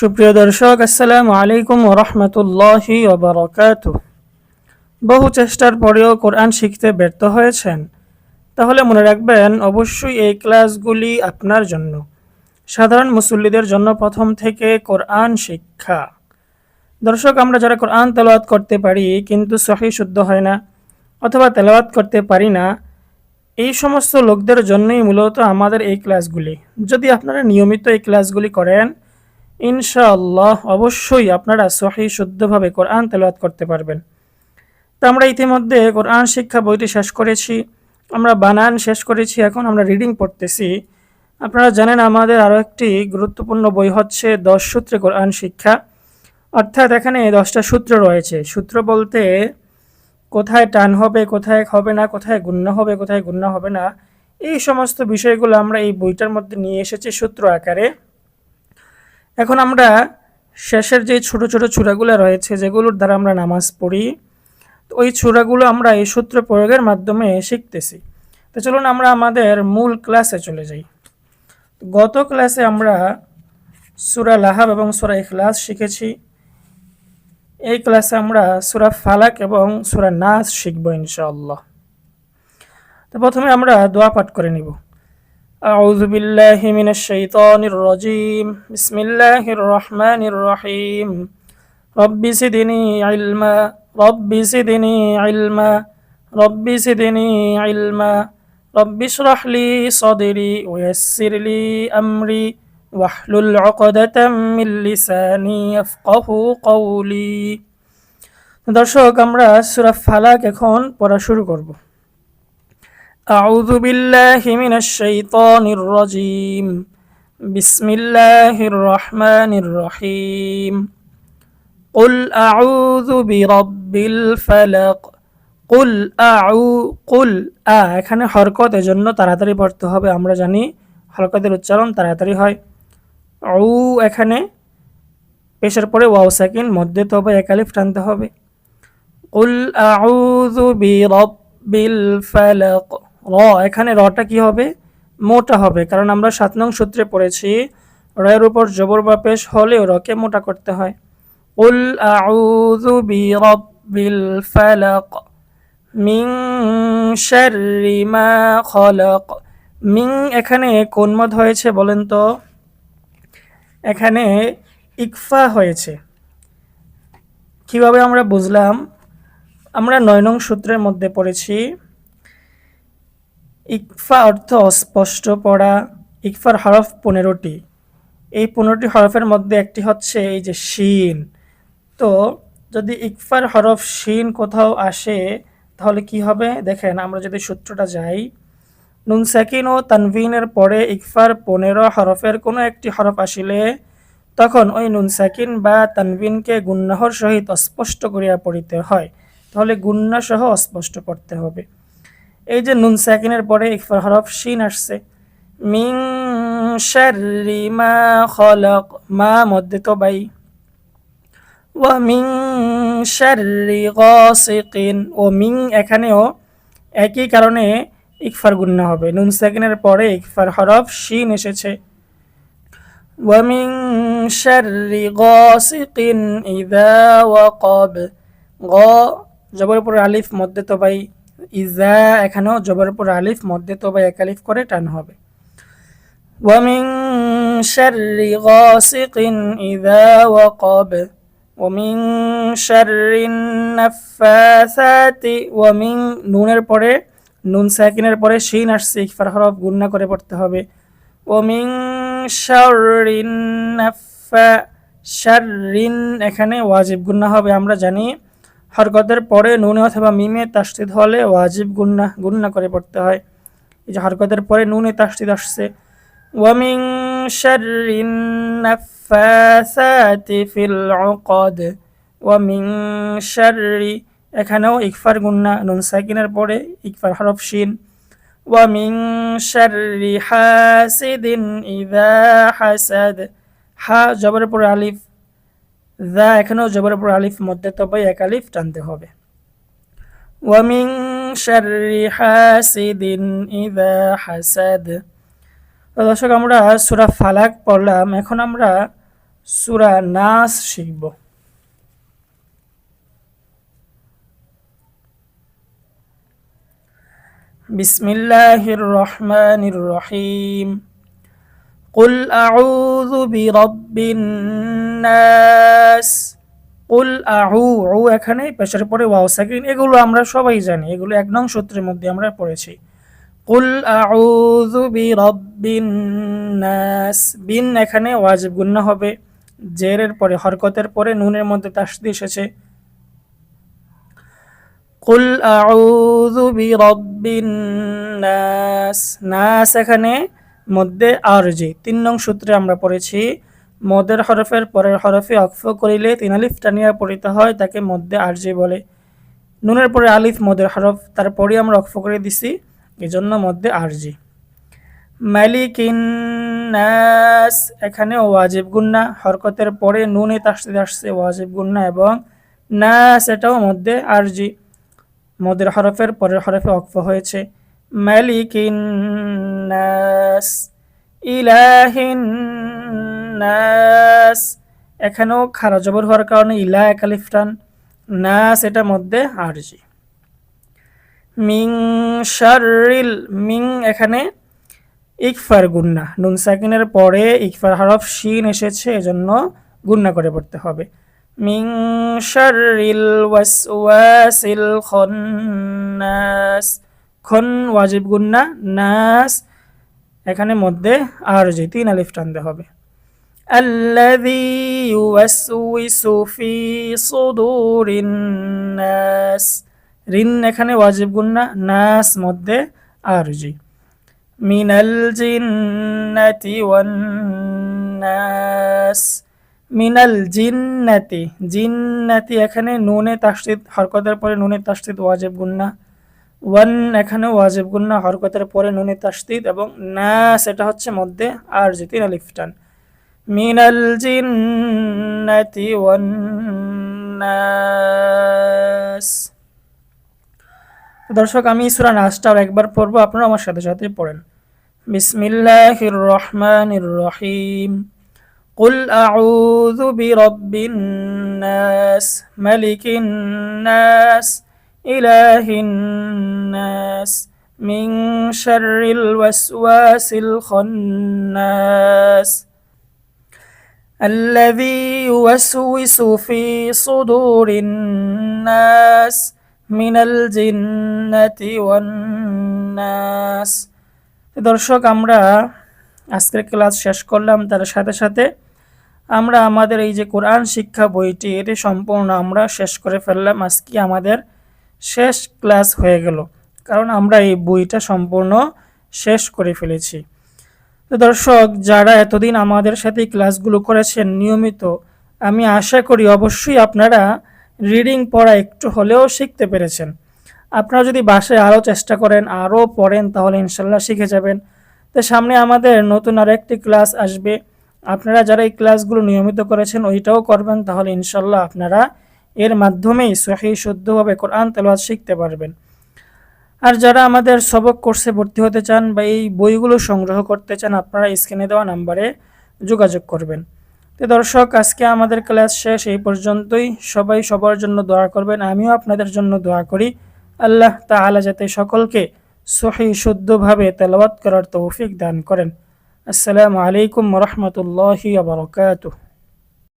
সুপ্রিয় দর্শক, আসসালামু আলাইকুম ওরহমতুল্লাহি ওবরাকাত বহু চেষ্টার পরেও কোরআন শিখতে ব্যর্থ হয়েছেন। তাহলে মনে রাখবেন, অবশ্যই এই ক্লাসগুলি আপনার জন্য। সাধারণ মুসল্লিদের জন্য প্রথম থেকে কোরআন শিক্ষা। দর্শক, আমরা যারা কোরআন তেলাওয়াত করতে পারি, কিন্তু সহি শুদ্ধ হয় না অথবা তেলাওয়াত করতে পারি না, এই সমস্ত লোকদের জন্যই মূলত আমাদের এই ক্লাসগুলি। যদি আপনারা নিয়মিত এই ক্লাসগুলি করেন ইনশাআল্লাহ অবশ্যই আপনারা সহি শুদ্ধভাবে কোরআন তেলাওয়াত করতে পারবেন। তো আমরা ইতিমধ্যে কোরআন শিক্ষা বইটি শেষ করেছি, আমরা বানান শেষ করেছি, এখন আমরা রিডিং পড়তেছি। আপনারা জানেন আমাদের আরও একটি গুরুত্বপূর্ণ বই হচ্ছে দশ সূত্রে কোরআন শিক্ষা। অর্থাৎ এখানে দশটা সূত্র রয়েছে। সূত্র বলতে কোথায় টান হবে, কোথায় হবে না, কোথায় গুণ্য হবে, কোথায় গুণ্য হবে না, এই সমস্ত বিষয়গুলো আমরা এই বইটার মধ্যে নিয়ে এসেছি সূত্র আকারে। এখন আমরা শেষের যে ছোট ছোট চূড়াগুলো রয়েছে, যেগুলোর দ্বারা আমরা নামাজ পড়ি, তো ওই চূড়াগুলো আমরা এই সূত্র প্রয়োগের মাধ্যমে শিখতেছি। তো চলুন আমরা আমাদের মূল ক্লাসে চলে যাই। গত ক্লাসে আমরা সুরা লাহাব এবং সুরা ইখলাস শিখেছি। এই ক্লাসে আমরা সুরা ফালাক এবং সুরা নাস শিখব ইনশাআল্লাহ। তো প্রথমে আমরা দোয়া পাঠ করে নিব। أعوذ بالله من الشيطان الرجيم بسم الله الرحمن الرحيم رب زدني علما رب زدني علما رب زدني علما رب اشرح لي صدري ويسر لي أمري واحلل عقدة من লিসানি يفقه قولي দর্শক আমরা সূরা ফালাক এখন পড়া শুরু করব أعوذ بالله من الشيطان الرجيم بسم الله الرحمن الرحيم قل أعوذ برب الفلق قل أعو قل আ এখানে হরকত এজন্য তাড়াতাড়ি পড়তে হবে আমরা জানি হরকতের উচ্চারণ তাড়াতাড়ি হয় উ এখানে পেশের পরে ওয়াও সাকিন মধ্যে তবে একালিফ টানতে হবে কুল আউযু বিরাব্বিল ফালাক র, এখানে রটা কি হবে? মোটা হবে, কারণ আমরা সাত নং সূত্রে পড়েছি, রয়ের উপর জবর বা পেশ হলেও রকে মোটা করতে হয়। কুল আউযু বিরাব্বিল ফালাক মিন শাররি মা খলাক। মিং এখানে কোন মত হয়েছে বলেন তো? এখানে ইকফা হয়েছে। কীভাবে আমরা বুঝলাম? আমরা নয় নং সূত্রের মধ্যে পড়েছি ইকফা অর্থ অস্পষ্ট, পড়া, ইকফার হরফ পনেরোটি। এই পনেরোটি হরফের মধ্যে একটি হচ্ছে এই যে শিন। তো যদি ইকফার হরফ শিন কোথাও আসে, তাহলে কি হবে? দেখেন, আমরা যদি সূত্রটা যাই, নুন সাকিন ও তানভিনের পরে ইকফার পনেরো হরফের কোনো একটি হরফ আসিলে, তখন ওই নুন সাকিন বা তানভিনকে গুন্নাহর সহিত অস্পষ্ট করিয়া পড়িতে হয়। তাহলে গুন্না সহ অস্পষ্ট পড়তে হবে। এই যে নুন সাকিনের পরে ইকফার হরফ শিন আসছে মিং শাররি মা খলক মা মধ্যে তো বাই ওয়া মিং শাররি গাসিকিন ও মিং এখানেও একই কারণে ইকফার গুন্না হবে নুন সাকিনের পরে ইকফার হরফ শিন এসেছে ومن شر غاسق إذا وقب গ জবর উপর আলিফ মধ্যে তবাই ইজা এখানেও জবর উপর আলিফ মধ্যে তবাই এক আলিফ করে টান হবে ومن شر غاسق إذا وقب ومن شر النفاثات ومن নুনের পরে নুন সাকিনের পরে শিন আসছে ইকফার হরফ গুন্না করে পড়তে হবে ওমিং শারিন নাফা শারিন এখানে ওয়াজিব গুন্না হবে আমরা জানি হরকতের পরে নুনে অথবা মিমে তাস্তিদ হলে ওয়াজিব গুন্না গুন্না করে পড়তে হয়। এই যে হরকতের পরে নুনে তাস্তিদ আসছে। ওয়ামিং ফিল ওয়ামিং শাররি, এখানেও ইকফার গুন্না, নুন সাকিনের পরে ইকফার হরফ শিন। ওয়ামিং শাররি হাসিদিন ইদা হাসাদ। হা জবরের পরে আলিফ দা এখানেও জবরের পর আলিফ, মধ্যে তবে এক আলিফ টানতে হবে। ওয়ামিং শাররি হাসিদিন ইদা হাসাদ। দর্শক, আমরা সুরা ফালাক পড়লাম। এখন আমরা সুরা নাস শিখব। বিসমিল্লাহির রহমানির রহিম। قل أعوذ برب الناس কুল আউ উ এখানে পেশের পরে ওয়াও সাকিন এগুলো আমরা সবাই জানি এগুলো এক নং সূত্রের মধ্যে আমরা পড়েছি কুল আউযু বিরাব্বিন নাস বিন এখানে ওয়াজিব গুন্না হবে জেরের পরে হরকতের পরে নুনের মধ্যে তাসদি এসেছে কুল আউযু বিরাব্বিন নাস নাস এখানে মধ্যে আরজি তিন নং সূত্রে আমরা পড়েছি, মদের হরফের পরের হরফে অক্ফ করিলে তিন আলিফ টানিয়া পড়িতে হয়, তাকে মধ্যে আরজি বলে। নুনের পরে আলিফ মদের হরফ তারপরে আমরা অক্ফ করে দিছি, এজন্য মধ্যে আরজি মালিকিন নাস, এখানে ওয়াজিব গুন্না, হরকতের পরে নুনে তাসতে আসছে, ওয়াজিব গুন্না এবং নাস এটাও মধ্যে আরজি মদের হরফের পরের হরফে অক্ফ হয়েছে। মালিকিন নাস ইলাহিন নাস এখানেও খারা জবর হওয়ার কারণে ইলা একালিফটান নাস এটার মধ্যে আরজি। মিং শারিল মিং এখানে ইকফার গুন্না, নুন সাকিনের পরে ইকফার হরফ শিন এসেছে, এজন্য গুন্না করে পড়তে হবে। মিং শারিল ওয়াসওয়াসিল খন্নাস। খন ওয়াজিব গুন্না নাস এখানে মধ্যে আর যে তিন আলিফ টানতে হবে الذي يوسوس في صدور الناس রিন এখানে ওয়াজিব গুন্না নাস মধ্যে আরজি মিনাল জিন্নাতি ওয়ান নাস মিনাল জিন্নাতি জিন্নাতি এখানে নুনে তাসদিদ হরকতের পরে নুনে তাসদিদ ওয়াজিব গুন্না ওয়ান এখানে ওয়াজিব গুন্না হরকতের পরে নুনে তাসদিদ এবং নাস এটা হচ্ছে মধ্যে আর যে তিন আলিফটান মিনাল জিন্নাতি ওয়ান নাস দর্শক আমি সুরা নাসটাও একবার পড়বো আপনারা আমার সাথে সাথে পড়েন বিসমিল্লাহির রহমানির রহিম قل أعوذ برب الناس ملك الناس إله الناس من شر الوسواس الخناس الذي يوسوس في صدور الناس মিনাল জিন্নাতি ওয়ান্নাস দর্শক আমরা আজকের ক্লাস শেষ করলাম তার সাথে সাথে আমরা আমাদের এই যে কোরআন শিক্ষা বইটি এটি সম্পূর্ণ আমরা শেষ করে ফেললাম আজকে আমাদের শেষ ক্লাস হয়ে গেল। কারণ আমরা এই বইটা সম্পূর্ণ শেষ করে ফেলেছি। তো দর্শক, যারা এতদিন আমাদের সাথে ক্লাসগুলো করেছেন নিয়মিত, আমি আশা করি অবশ্যই আপনারা রিডিং পড়া একটু হলেও শিখতে পেরেছেন। আপনারা যদি বাসায় আরও চেষ্টা করেন, আরও পড়েন, তাহলে ইনশাল্লাহ শিখে যাবেন। তো সামনে আমাদের নতুন আর একটি ক্লাস আসবে। আপনারা যারা এই ক্লাসগুলো নিয়মিত করেছেন, ওইটাও করবেন, তাহলে ইনশাল্লাহ আপনারা এর মাধ্যমেই সহি, শুদ্ধভাবে কোরআন তেলাওয়াত শিখতে পারবেন। আর যারা আমাদের সবক কোর্সে ভর্তি হতে চান বা এই বইগুলো সংগ্রহ করতে চান, আপনারা স্ক্রিনে দেওয়া নাম্বারে যোগাযোগ করবেন। তো দর্শক, আজকে আমাদের ক্লাস শেষ, এই পর্যন্তই। সবাই সবার জন্য দোয়া করবেন, আমিও আপনাদের জন্য দোয়া করি। আল্লাহ তা তাআলা যাতে সকলকে সহি, শুদ্ধভাবে তেলাওয়াত করার তৌফিক দান করেন। আসসালামু আলাইকুম রহমতুল্লাহি আবরকাতুহ